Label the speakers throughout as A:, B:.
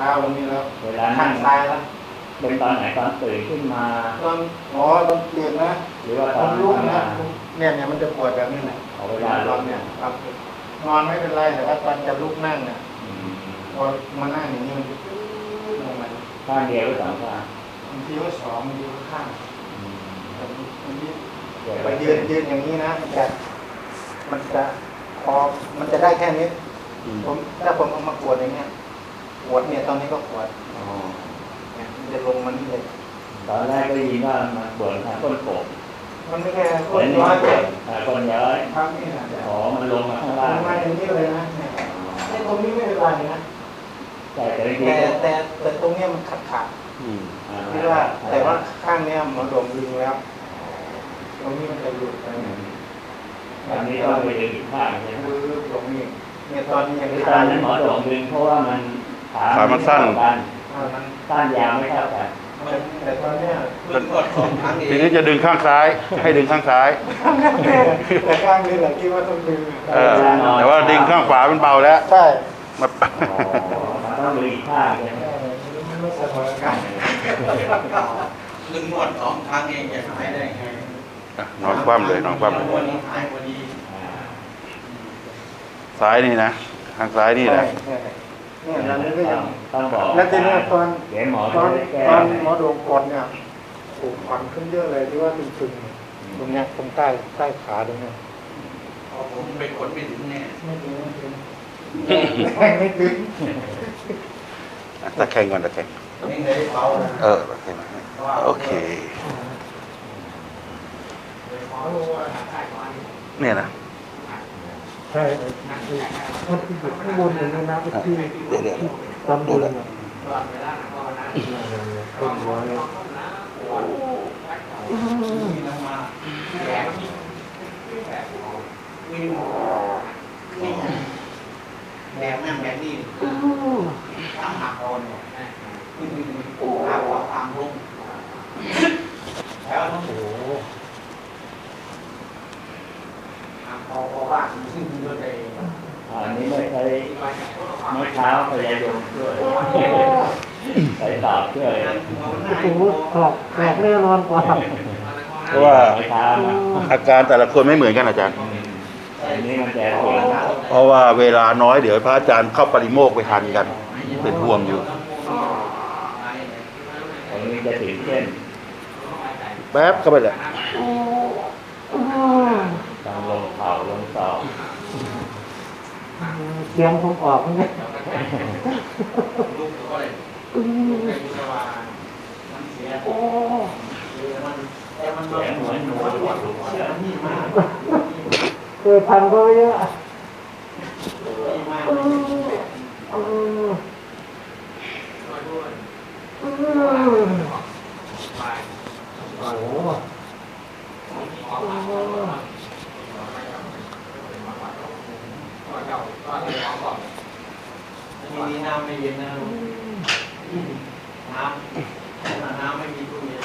A: ล้าวตรงนี้แล้ว
B: เวลา
A: ข้า
B: นั่
A: ง
B: ง
A: ซ้ายแล้ว
B: เป็นตอนไหนตอนตื่นขึ้นมา
A: ตอนอ๋อตอนเด็กนะ
B: หรือว่า
A: ต
B: ต
A: อ
B: อนน
A: ลุก
B: ทำ
A: นะ
B: งาน
A: เนี่ยเนี่ยมันจะปวดแบบนี้นะ
B: เอาเว
A: เว
B: ลา
A: ลา
B: ล
A: นองนเนี่ยครับนอนไม่เป็นไรแต่ว่าตอนจะลุกนั่งเนี่ย
B: อืม
A: พอมานั่งอย่างนี้มันจะลงมา
B: ข้างเดียวหรือสองข้าง
A: บางทีก็สองบางทีก็ข้าง
B: อืม
A: บางทีบางที
B: เดี๋ยว
A: ไป
B: ไป
A: ยืนยืนอย่างนี้นะมันจะมันจะพอมันจะได้แค่นี้
B: อืม
A: ผมถ้าผมเอามาปวดอย่างเงี้ย ปวดเนี่ยตอนนี้ก็ปวด
B: อ๋อ
A: เนี่ยมันจะลงมันนี่เลย
B: ตอนแรกก็ยินว่ามันปวดทางต้นกบ
A: มันไม่แค่ค
B: เห็
A: น
B: น
A: น้
B: ว่า
A: อย
B: ป
A: เล
B: วยดอ่าคนย้อย
A: ครับนี่นะ
B: อ๋อมันลงมาข้าง
A: ล
B: ล่าง
A: งมาอย่างนี้เลยนะเนี่ยไอ้ตรงนี้ไม่เป็นไรนะ
B: แต่แต่ที
A: แต่
B: ก็
A: แต่แต่ตรงเนี้ยมันขัดขัด
C: อืม
B: อ่
A: ๆที่ว่าแต่ว่าข้างเนี้ยหมอโดมดึงแล้วตรงนี้มันจะหลุดไป
B: อื
A: เนี่ย
B: มอันนี้ต้องไปดึงอีกข้างใช่ไหม
A: คือตรงนี้เนี่ยตอนนี้ยัง
B: คือ
A: ไม่
B: ตอนนั้นหมอโด่งดึงเพราะว่ามัน ขา
C: ขามันสั้น
B: ไเท่กัน
A: อ่ามัน
B: สั้นยาวไม่เท่ากัน
A: แต่แต่ตอนเนี้ย
D: เพิ่งกดสองครั้งเอ
C: ที
D: ง
C: นี้จะดึงข้างซ้าย ให้ดึงข้างซ้าย
A: แต่ข้างนี้แหละที่ว่าต้องดึง
C: เออแต่ว่าดึงข้างขวามันเบาแล้ว
A: ใช่
C: มา
B: อ๋อมันต้องดึงอีกข้างใช่ไหม
A: มันไม่เสมอกัน
D: เพิ่งนวดสองครั้งเองจะหายได้ไง
C: อะนอนคว่ำเลยนอนคว่ำเลย
D: วันนี้หายวันนี้
B: อ่า
C: ซ้ายนี่นะข้างซ้ายนี่นะ
A: ใช่ เนี่ยตอนนี้ก็ยัง
B: ต้องบอก
A: แล้วทีเนี้ยตอน
B: เดี๋ยวหมอ
A: ตอน
B: จะได้แก้
A: ตอนหมอโดมกดเนี่ยถูกฟันขึ้นเยอะเลยที่ว่าตึงๆตรงเนี้ยตรงใต้ใต้ขาตรงเนี้ย
D: พอผมไปกดไม่ถึงแน่
A: ไม่ถึงไม่ถึงแรงไม่ถึง
C: อะตะแคงก่อนตะแคง
D: ไม่เลยเบานะ
C: เออตะแคงโอเคเนี่ยนะ
A: ใช่มันคืออยู่ข้างบนอย่างนี้นะที่
C: เดี๋ยวเดี๋ยว
A: ตอนบนเนี่ยต้นหัวเนี่ย
D: มีน้ำมาแหลมมีมีแบกนั่นแบกนี่ตามหักคอเนี่ยหักคอตามลงแล้ว
A: โอ้ โห
D: หักคอเพราะว่าขึ้นเยอะเลย
B: อันนี้ไม่ใช้ไม้เท้าพยายมช่วยใส่ตอบช่วย
A: โอ้โหหอกหอกแน่นอนกว่า
C: เพราะว่า
B: ไม้เท้านะ
C: อาการแต่ละคนไม่เหมือนกันอาจารย์
B: อันนี้มันจะเสียง
C: เพราะว่าเวลาน้อยเดี๋ยวพระอาจารย์เข้าปริโมกข์ไปทันกัน เป็นห่วงอยู่
B: อันนี้จะถึงเส้น
C: แป๊บเข้าไปเลย
B: ต้อง ลงเข่าลงศอก
A: เสียงผมออกไหมเนี่ย
D: ลูกก็เลยเป็นสว่างมันเสียมันแต่มัน
B: เสียงเหมือนหนู
D: เสียที่มาก
A: เคยพันก็เยอะ
D: ที่มาก
A: อืมโอ้โห
D: ทีนี้น้ำไม่เย็นนะลูกน้ำน้ำไม่มีตู้เย็น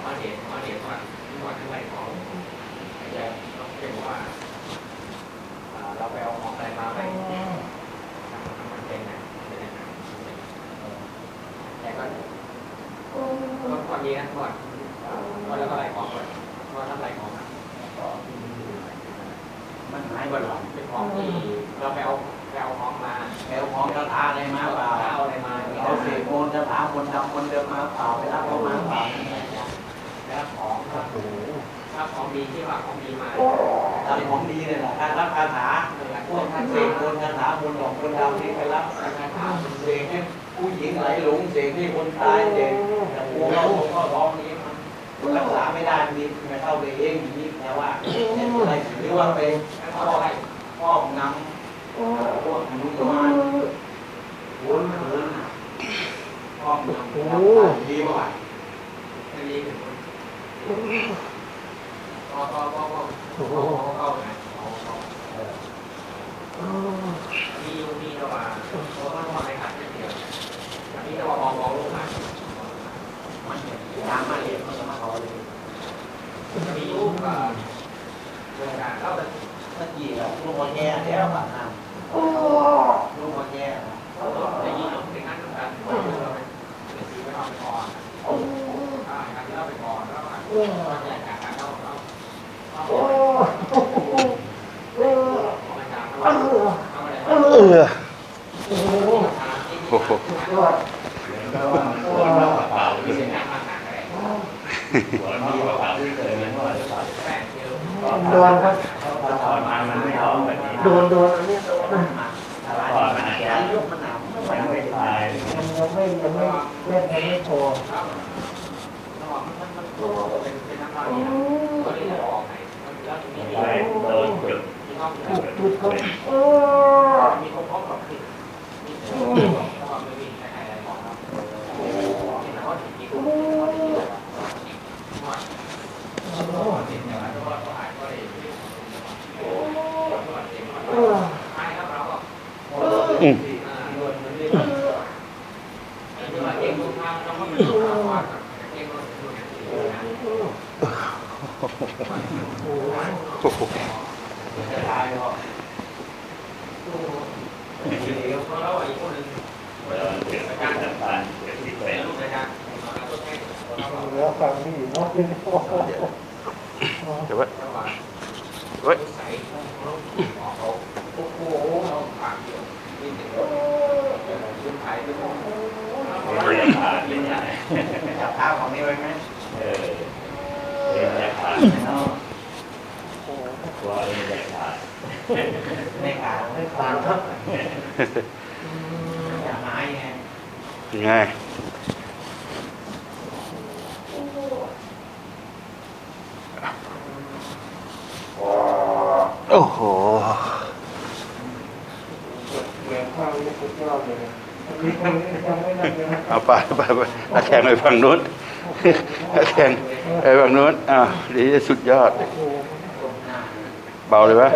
E: ข้อเหตุข้อเหตุว่าที่วัดที่ไหนของแต่เราเป็นว่าอ่าเราไปเอาของอะไรมาไปทำมันเป็นนะเป็นยังไงแต่ก็ก็ก่อนนี้นะก่อนก่อนแล้วก็ไหลของก่อนก่อนทำไหลของนะมันหายบ่อยเป็นของที่เราไปเอาไปเอาของมา
D: แอลของกระทาอะไรมาเปล่า
E: เอาอะไรมา
D: เอาเศษโคนกระทาคนดำคนเดิมมาเปล่าไปรับเขามาเปล่า
E: แล้วของครับถ้าของดีที่ว่าของดีมา
D: ทำของดีเลยนะการรับคาถาพวกเศษโคนคาถาคน หลงคนดำที่ไปรับคาถาเสกให้ผู้หญิงไหลหลงเสกให้คนตายเสกแต่กูเราก็ร้องนี้มันรักษาไม่ได้มีไม่เข้าไปเองอย่างนี้แต่ว่าอะไรหรือว่าไป
E: แล้วก็ให้
D: ครอบงำพวกนุมานวุ้นหืนครอบงำดีกว่า
E: ไม่ดีถึงคนก็ก็ก็ก็
A: โอ้โห
E: เข้าไง มีอยู่มีระหว่างเพราะว่าว่าในขัดไม่เกี่ยวอันนี้ระหว่ามองมองลูกมามันเนี่ยตามมาเรียนมันจะมาขอเลยมีลูกก็เรื่องาร
D: แล้วแต่ตะกี้อะลูกแล้วป่ะนะลูกมาแย่
E: แต่ยิ่งเราเป็นงั้นกันเราเป็นสีไม่เอาไปก่อนอ่าการที่เราไปก่อนแล้วก็แเอ
C: อโอ้โห
B: ก็ว่ามันปวดมากกว่าเก่า
E: มี
B: ที่
E: เสี
B: เป็
E: ย
B: น
E: งานมากหนักเลย
B: ปวดมากกว่าเก่าที่เคยเป็นว่าหรือเปล่า
E: แป้งเดียว
F: โดนครับ
B: ถ้าถอนมามันไม่ท้องแบบนี้
F: โดนโดนอันนี้โดนนะ
B: ถอนมาอาจจะ
D: ลูกมันหนาว
B: ยังไม่ตาย
F: ยังยังไม่ยังไม่เล่นยังไม่โชว์
E: ระหว่างมันมันมันเป็นเป็นน้ำมันนี่ก็เลยจะออกไหนแล้วมี
B: ไปโดนจุด
E: มีห้อง
F: จุดจุดเขาโอ้
E: มีคนพบกับผิดมีระหว่างไม่มีใครใครอะไรบอกครับเห็นแล้วก็ถึงกี่คนก็ได้ยินแล้วว่าว่าเห็นอย่างนั้นว่าก็อาจก็ได้ยินโอ้ว่าเห็นว่า
F: เออ
E: ใช่ครับเราก็
C: อืม
E: คือว่าเองดูทางเราก็ไม่รู้ทางว่าเองก็ดูอย่างนี้นะ
C: โอ้โห
D: จะตายก็
E: แล้วอีกคนหนึ่ง
B: โดนจุดการสำคัญจุดที่เป็
E: เป็น
B: น
E: ลูกในการเราก็ให้
F: เหลือฟังนี่เนาะโอ้โห
C: เดี๋ยวไว้
E: ระหว่าง
C: ไว้
E: ใส่ออกเขา
F: โอ้โห
E: เราปากเดียววิ่งถึงยืนถ่ายไปมอง
B: เรียน ผ่านเป็นไง
D: จับเท้าของนี้ไว้ไหม
B: เออเรียนจะผ่านเนาะกลัวเรียนจะผ่าน
D: ไม่ขาด
F: ให้ผ่านครับ
D: อย่าหายไง
C: ยังไงโอ้โห
F: เหลือข้าวนี่สุดยอดเลยมีคนยังไม่นั่งเลยนะ
C: เอา ไปไปไปตะแคงไปฝั่งนู้นตะแคงไปฝั่งนู้นอ่าวดีสุดยอด เบาเลยปะ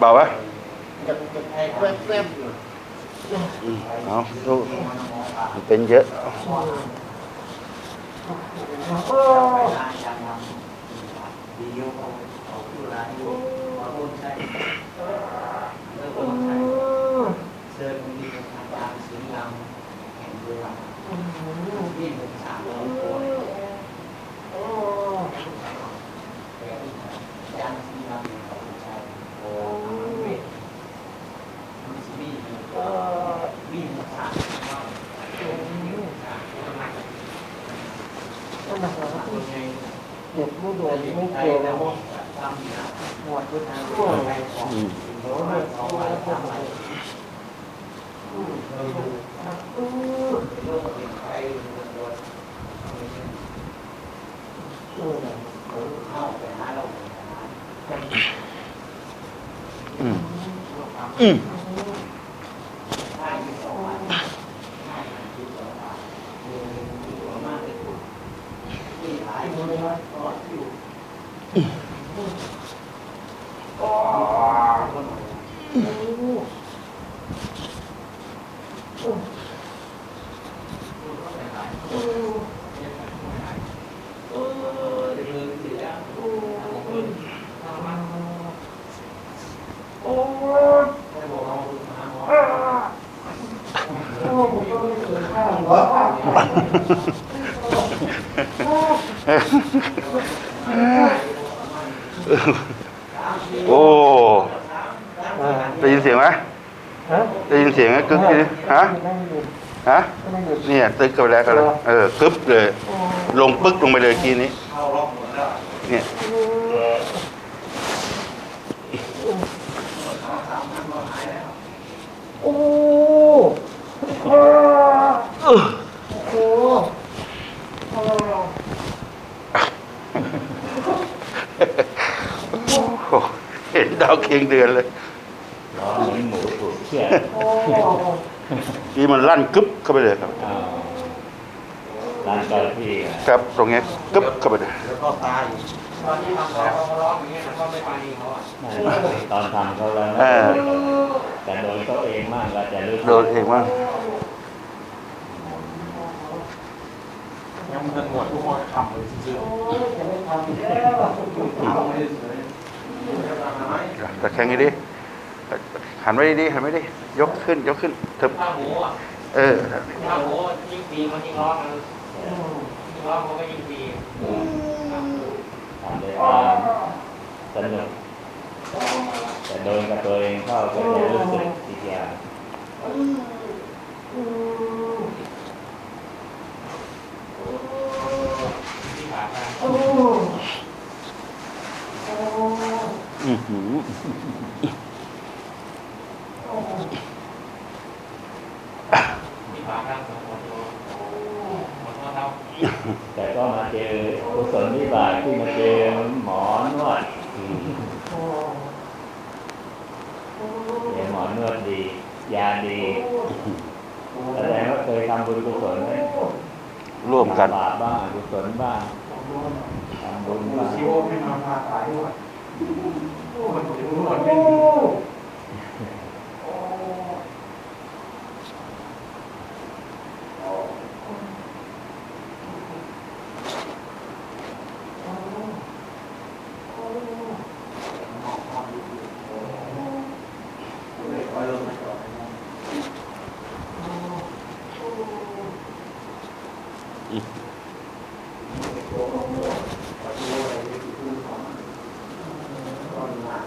F: เบา
C: ปะ
F: จะจะแทบแวบๆอยู่
C: อืมเอาดูมันเป็นเยอะ
F: อ้
D: ดีโยกเอาผู้ร้ายอยู่ขอโทษใช่เลิกคนใช่เชิญคนดีทางการเสียงลำแห่งเรือนี่หนึ่งสามร้อยคน
F: โอ้
D: ยานสีลำของใช่โอ้เวทมันสิมี
F: เออ
D: มีหนึ่งสาม
F: ก็มาหา
D: คนไง
F: เจ็บผู้โดนไม่เกี่ยวเลยมั้ง
D: ทำอยู่นะ
F: หมดไปทาง
D: ตั
F: ตัว
D: ไปของ
C: อืม
F: โอ้โหสองใบสามใบอือ
D: โลกเป็นใครโดน
F: เออ
D: เข้าไปหาเรา
C: อืม
D: Ooh. เนี่
F: ย
C: ตึกกันไปแล้วกันเลยเออกึ๊บเลย
F: โอ้
C: ลงปึ๊กลงไปเลยทีนี้
D: เข้าล็อกหมดแล้ว
C: เนี่ย
F: โอ้โอ้โอ้โอ้โอ้
C: โอ้โหเห็นดาวเคียงเดือนเลย
B: ร้อนเหมือนหมูถูกเชือก
F: โอ้
C: นี่มันลั่นกึ๊บเข้าไปเลยครับ
B: อ้าวร้านเจ้าที่อะ
C: ครับ ตรงเนี้ยกึ๊บเข้าไปเลย
D: แล้วก็ตาย
E: ตอนที่ทำเขาร้องอย่างเงี้ยเขาไม่ไปเขาอะ
B: ตอนทำเขาแล้ว
C: เออ
B: แต่โดนตัวเองมากก็จะรู้สึก
C: โดนเองมั้ง
D: ยังมันหมดทุกคนทำเลยจริง
F: จะไม่ทำแล้ว
D: ๆทำเลยเฉยๆทำไม
C: ตะแคงให้ดิหันไว้ดีๆหันไว้ดิยกขึ้น ยกขึ้นเถอะ
E: ถ้าหมูอะ
C: เออ
E: ถ้าหมูยิ่งปีมันยิ่งร้อนมันยิ่ง ร้อนมันก็ยิ่งปี
B: ทำด้วยความสนุกแต่โดนกับตัวเองเข้าก็จะรู้สึกอีกอย่าง
E: ที่ขาด
C: อือหือ
E: ที่ขาดร่างสองคนหมดว่าเรา
B: แต่ก็มาเจอกุศลวิบากที่มาเจอหมอนวด
C: อืม
B: เจอหมอนวดดี ยาดีแสดงว่าเคยทำบุญกุศลไหม
C: ร่วมกัน
B: ทำบาปบ้างอกุศลบ้างทำบุญบ้าง
D: ชิวไม่มาพาสายด้วยมันถึงหมด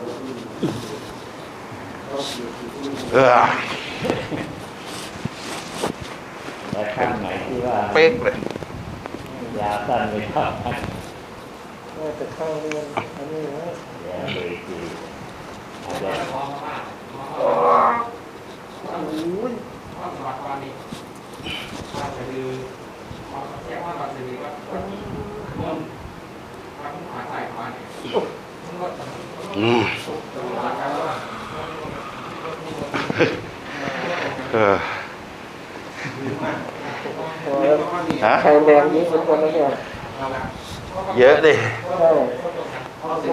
D: เป็น
C: เออ
B: และข้างไหนที่ว่า
C: เป๊กเลย
B: ยาสั้นไม่ชอบ
F: น่าจะเข้าเรื่องอันนี้นะ
B: ยาเลยทีอาจจะ
E: พอมากพอมากพอสมัครวันนี้ว่าจะดูพอแจ้งว่าเราจะดูว่าคนคนหาใส่มาเนี่ยมันก็
C: อืม
E: ต้องหาการว่า
C: เออ
F: พอแ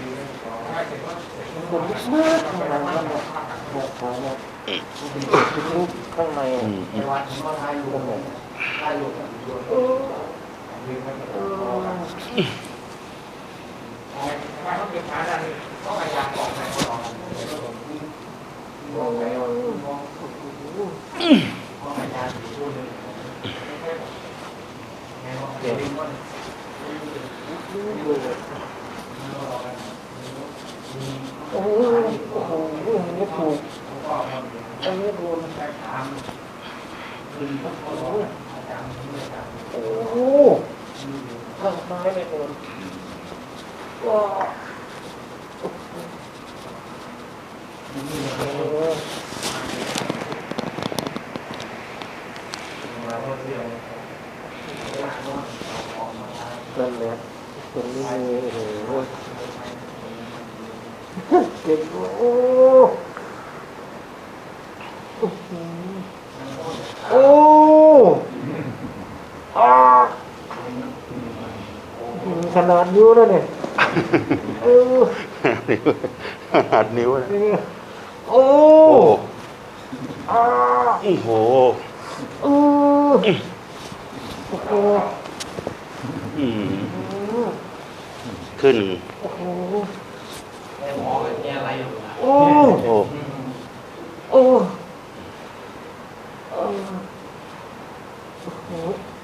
F: ล้ว
C: ฮะ
F: ใครแรงยิ่งเป็นคนแล้วเนี่ย
C: เยอะดิ
F: ใช่ศพตัวอื่นไม่เท่าไหร่นะ
C: อืม
F: อันนี้เอางนี่อะ
C: ดีขึ้นไหม
F: ดีขึ้ากข้างหลังนั่นน่ะบอกเขาเนี่ยรูปข้างใน
C: อืม
F: ดผมว่าทยรูปผมทายรูปเออเออ
E: ถ้าเขาเป็นขาดันก็พยายามบอกให้เขาลอง
F: มองไปว่า
E: ก็พยายามอยู่ช่วยนึงเดี๋ยวนี้มัน
F: โอ้โหโอ้โหอันนี้ถูกอันนี้โดนโอ้โหข้างซ้ายไม่โดนว้าวโอ้โหนั่นแหละตรงนี้โอ้โห เก่งด้วยโอ้โอ้อาขนาดนิ้วแล้วเนี่ยเออ
C: นิ้วหัดนิ้วนะ
F: เนี่ยโอ้
C: โอ้
F: อา
C: โอ้โห
F: เออโอ้โห
C: อืม
F: อืม
C: ขึ้น
F: โอ้โห
E: หมอเป็นอะไรอยู่นะ
F: โอ้
C: โอ้
F: โอ้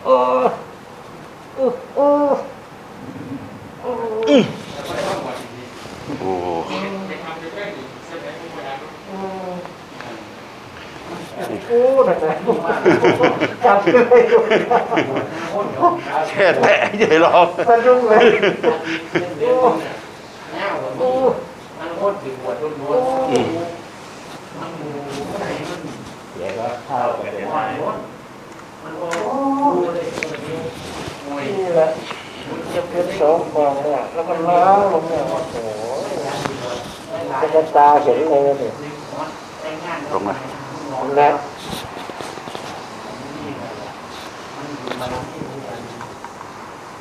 F: โอ้โอ้โอ้โอ้โอ้
E: แล้วก็ได้ต้องหมดที
C: โอ้
E: ไปทำไปได้อีกเส้นไหนก็ไม่ได้
F: โอ้นั่นแหละจับเลยอยู่
C: แค่แตะใหญ่ร้อง
F: สะดุ้งเลย
E: เดี๋ยวเนี่ยแน่หัว
F: โอ้
E: มันโคตรถึงหัวทุน
F: โอ้
C: อืม
E: มันหมูไหนมัน
B: เดี๋ยวก็เข้าไปเลย
E: อ่อน
B: นะ
E: ล้นมันโอ้เลยมวย
F: นี่แหละจะเป็นสองฟองเนี่ยแล้วก็ล้างลงเนี่ยโอ้โหเป็นตาเห็นเลยเนี่ย
C: ตรงนะ
F: และ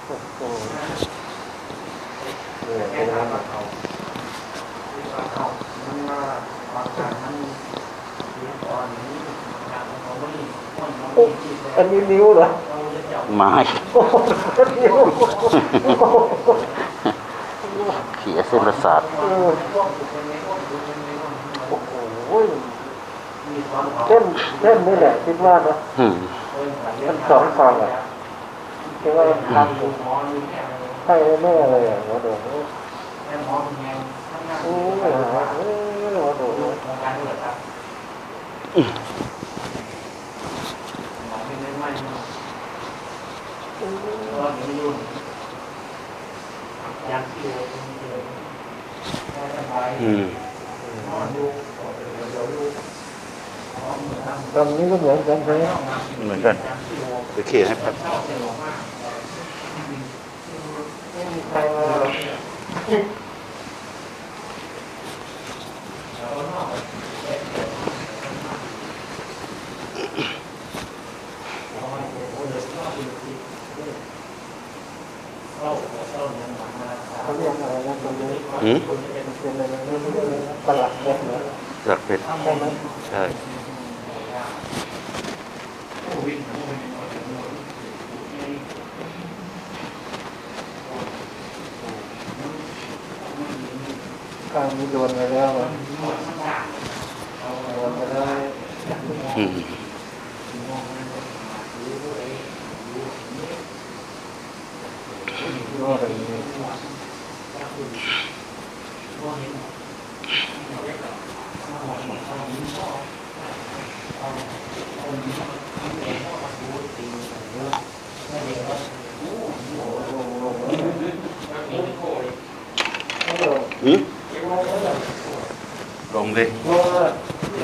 F: โอ้โหเนี่ยเป็นไงบ้างมันมา อันนี้นิ้วเหรอ
C: ไม้
F: นิ้ว
C: เขียเส้นประสาท
F: เส้นเส้นนี่แหละคิดว่านะ
C: มั
F: นสองฝั่งอะคิดว่าทำใช่แม่เลยอะหัวโดโอ้โห หาเอ้ยหัวโดด
C: อืม
F: ตรงนี้ก็เหมือนกันใช่ไหม
C: เหมือนกันเดี๋ยวเขียนให้แป๊บ
F: ไม่มีใครมาหรอก เขาเรียกอะไรนะตรงนี้
C: อืม
F: มันเป็นอะไรนะตลับเพชรเหรอ
C: หลักเป็ด
F: ใช่ไหม
C: ใช่
F: ข้างนี้โดนไปแล้วอะโดนไปแล้ว
C: อืม
F: โดนอะไรนี่
C: อืมลงเลย
F: ลงอะ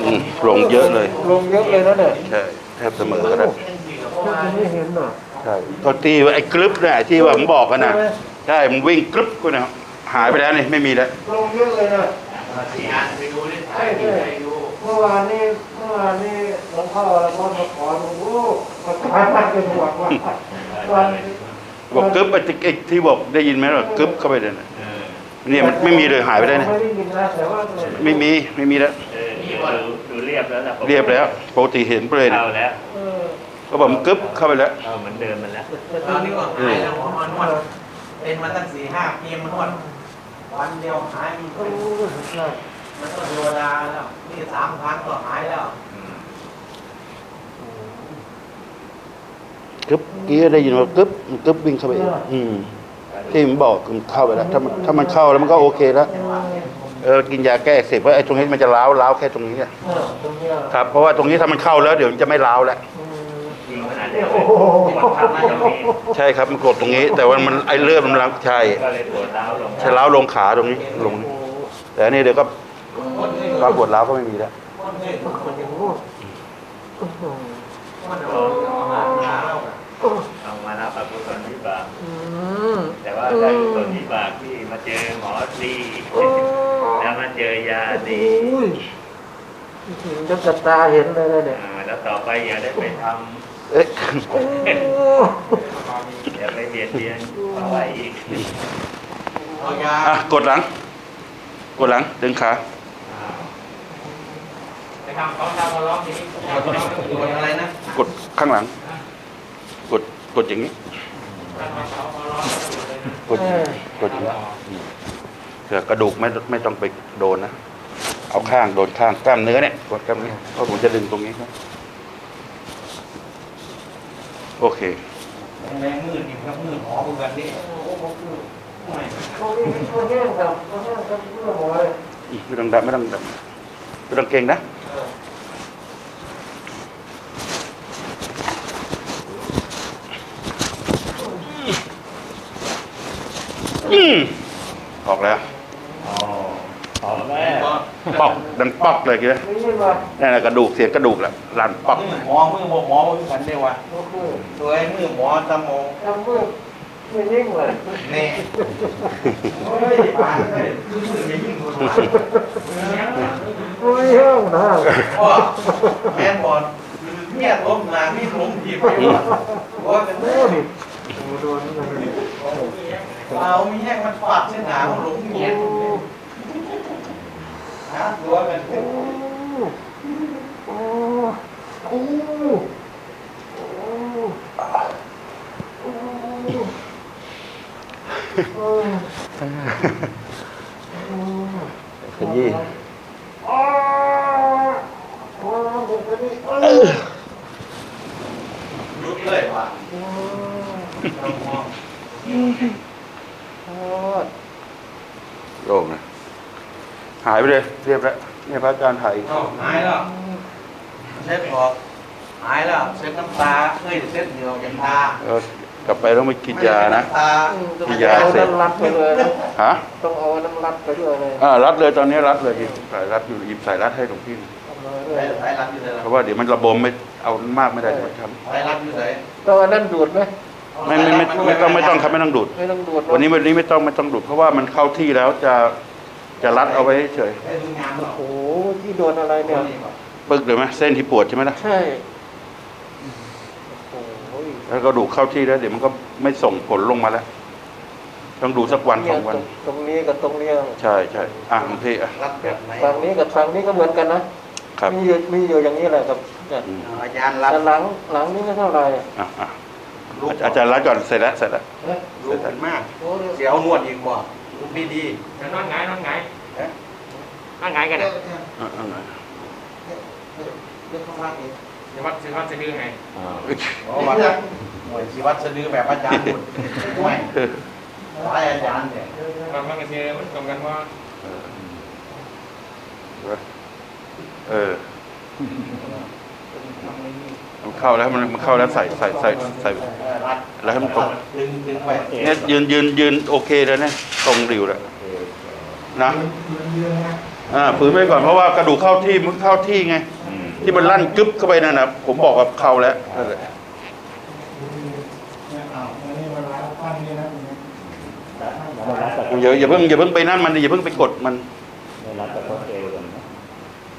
C: อืมลงเยอะเลย
F: ลงเยอะเลยนะเนี่ย
C: ใช่แทบเสมอกันแล้ว
F: ไม่เห็นหรอ
C: ใช่ก็ตีไอ้กรึบเนี่ยที่ว่าผมบอกกันนะใช่มันวิ่งกรึบก็นะ หายไปแล้วนี่ไม่มีแล้ว
F: ลงเยอะเลยนะ
E: สี่อันไปดูดิถ่ายไปดู
F: เมื่อวานนี้เมื่อวานนี้หลวงพ่อแล้วก็มาขอหลวงพ่อมาขอมาเป็นห่วงว่าวัน
C: บอกกรึบไอ้ที่ไอ้ที่บอกได้ยินไหมว่ากรึบเข้าไปเลยนะ
B: เออ
C: เนี่ยมันไม่มีเลยหายไปได้วนะ
F: ไม่ได้ยินนะแต่ว่า
C: ไม่มีไม่มีแล้ว
B: เออนี่ว่าดูดูเรียบแล้วนะผม
C: เรียบแล้วปกติเห็นไปเลยนะ
B: เข้าแล้ว
F: เออ
C: ก็บอกมันกรึบเข้าไปแล้ว
B: เข้าเหมือนเดิมมันแล้ว
D: ตอนนี้ก็หายแล้วหมอมานวดเป็นมาตั้งสี่ห้าปีมานวด วันเดียวหายมี
F: โอ้ยสุดยอด
D: มันก็เทวดาแล้วนี่สามพันก็หายแล้ว
B: อืม
C: กรึบกี้ได้ยินว่ากรึบมันกรึบวิ่งเข้าไปเองอืมที่ผมบอกมันเข้าไปแล้ว ถ้ามันถ้ามันเข้าแล้วมันก็โอเคแล้วเออกินยาแก้อักเสพเพราะไอ้ตรงนี้มันจะล้าวล้าวแค่ตรงนี้อะ
F: เออตรงเนี้ย
C: ครับเพราะว่าตรงนี้ถ้ามันเข้าแล้ว เดี๋ยวมันจะไม่ล้าวแล้ว
F: อืม
B: ยิงมันอาจจะ
F: โอ้โห
B: ปวดทับหน้าตรงนี้
C: ใช่ครับมันกดตรงนี้ แต่ว่ามันไอ้เลือดมันล้างใช่
B: ก็เลยปวดร้าวลง
C: ใช่ล้าวลงขาตรงนี้ลงนี่แต่อันนี้เดี๋ยวก็ปรากฏล้าวก็ไม่มีแล้ว
F: คนอย่างงู้อื้อหือ
B: เอามารับปกุศลวิบาก
F: อืม
B: แต่ว่าได้กุศลวิบากที่มาเจอหมอดี
F: โอ้
B: แล้วมาเจอยาดี
F: โอ้ยถึงจะกระตาเห็นเลยนะเนี่ย
B: อ่าแล้วต่อไปอย่าได้ไปท
C: เอ๊ะ
F: โอ้ำ
B: อย่าไปเบียดเบียนเขาไว้อีก
D: เอายา
C: อะกดหลัง กดหลัง ดึงขา
E: ไปทำเขาทำมาล้อมทีนี้
D: ตรวจอะไรนะ
C: กดข้างหลัง กด กดอย่างนี้ กดกดอย่างนี้อืมเผื่อกระดูกไม่ไม่ต้องไปโดนนะ เอาข้างโดนข้างกล้ามเนื้อเนี่ย กดกล้ามเนื้อเพราะผมจะดึงตรงนี้ครับ โอเค
D: แรงมืดนี่ครับมืดหอเหมือนกันนี่ไม่
F: โหนี่ตัวแห้งครับตัวแห้งครับเมื่อหมอเลย
C: อืมไม่ต้องดับไม่ต้องดับไม่ต้องเก่งนะอืมออกแล้ว
B: อ๋อออกแม่
C: ปอกดังปอกเลยกี้
F: ไม่ยินว่า
C: นั่นแหละกระดูกเสียงกระดูกแหละลั่นปอก
D: มือหมอมือบอกหมอมือกันได้ว่า
F: โอ้โห
D: ตัวไอ้มือหมอตะโม
F: ทำมือไม่ยิ่งเลย
D: นี่โอ้ยปานเลยมือจะยิ่งกว่า
F: ไม่แห้งนะ
D: พ่อแม่บอกเนี่ยล้มนานี่ล้มทีไปว่าว่ากัน
F: โอ้
D: เด้อ
F: ดิโอ้โดนนี่เลย
D: เอามีแห้งมันปาดเส้นหนามันหลงเงีย นหาตัวกัน
F: โอ้โอ้โอ้
C: ขยี้
D: ยุดเลยว่ะ
C: โล่งนะหายไปเลยเรียบแล้วเนี่ย พระอาจารย์ถ่ายอีก
D: เอ้าหายแล้วเซ็ตออกหายแล้วเซ็ตน้ำตาเอ้ยเซ็ตเหนียวจากตา
C: เออกลับไปต้องไปกินยานะ
D: ตา
C: กินยา
F: เอา
C: เสร็จ
F: น้ำรัดไปเลยนะ
C: ฮะ
F: ต้องเอาน้ำรัดไปด้วยเลย
C: อ่ารัดเลยตอนนี้รัดเลยหยิบสายรัดอยู่หยิบสายรัดให้หลวงพี่
F: เอามาด้ว
D: ไป
F: ย
D: ไปรับอยู่ไหน
C: เพราะว่าเดี๋ยวมันระบมไม่เอามากไม่ได้จะมาท
D: ไปรับอยู่ไหน
F: ต้องเอานั่นดูดไหมำ
C: ไม่ไม่ไม่ไม่ต้องไม่ต้องครับไม่ต้องดูด
F: ไม่ต้องดูด
C: วันนี้วันนี้ไม่ต้องไม่ต้องดูดเพราะว่ามันเข้าที่แล้วจะ จะรัดเอาไว้เฉย
D: ไปดูงานหรอ
F: โอ้โหที่โดนอะไรเนี่ย
C: ปึกเลยไหมเส้นที่ปวดใช่ไหมล่ะ
F: ใช่โอ้โห
C: แล้วก็ดูเข้าที่แล้วเดี๋ยวมันก็ไม่ส่งผลลงมาแล้ว ต้องดูสักวันส
F: เนี่
C: อยงวัน
F: ตรงนี้กับตรงเนี้ย
C: ใช่ใช่อะหลวงพี่อะ
D: รับแบบไหน
F: ฝั่งนี้กับฝั่งนี้ก็เหมือนกันนะครับมีอยู่มีอยู่อย่างนี้แหละครับเนี่ย
C: อืม
D: อาจารย์รับ
F: แต่หลังหลังนี้ไม่เท่าไหร่
C: อะอะอาจารย์รัดก่อนเสร็จแล้วเสร็จแล้ว
D: รู้กันมากเสียวนวดอีกบ่ ลูกดี
E: จะนอนไงายนอนไงาย
D: ๆเอ๊ะ
E: นอนไงายกันนะ
C: อะอะอะ
D: เรื่องข้างล่างเอง
E: จะวัดจะวัดจะดื้อไง
B: อ่า
D: อ๋อวัดหน่วยชีวัดสะดือแบบอาจารย์หมดไม่ใช่อาจารย์เนี่ย
E: มันมันก็เจอมันตรงกันว่า
C: เออ มันเข้าแล้วมันมันเข้าแล้วใส่ใส่ใส่ใส่แล้วให้มันตรง
D: ดึงดึงไป
C: เนี่ยยืนยืนยืนโอเคแล้วเนี่ยตรงริวแล้วนะอ่าฝืนไปก่อนเพราะว่ากระดูกเข้าที่มันเข้าที่ไงที่มันลั่นกึ๊บเข้าไปนั่นนะผมบอกกับเข้าแล้วนั่นแหละอย่าอย่าเพิ่งอย่าเพิ่งไปนั่นมันอย่าเพิ่งไปกดมัน
B: ไม่รัดเอว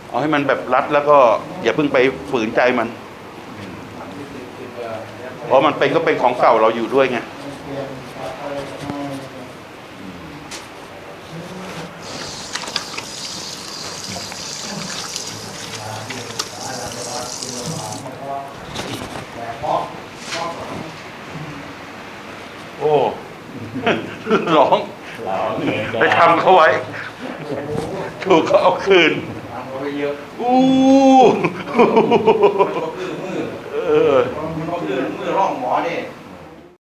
C: เอาให้มันแบบรัดแล้วก็อย่าเพิ่งไปฝืนใจมันเพราะมันเป็นก็เป็นของเก่าเราอยู่ด้วยไงโอ้ร้อง
B: เราเหนื่อยจะ
C: ไปทำเขาไว้ ถูกเขาเอาคืน
D: ทำ เอาไปเยอะ
C: อู้
D: มันก็คือมือ
C: เออ
D: มันก็คือมือร่องหมอนี่
C: เ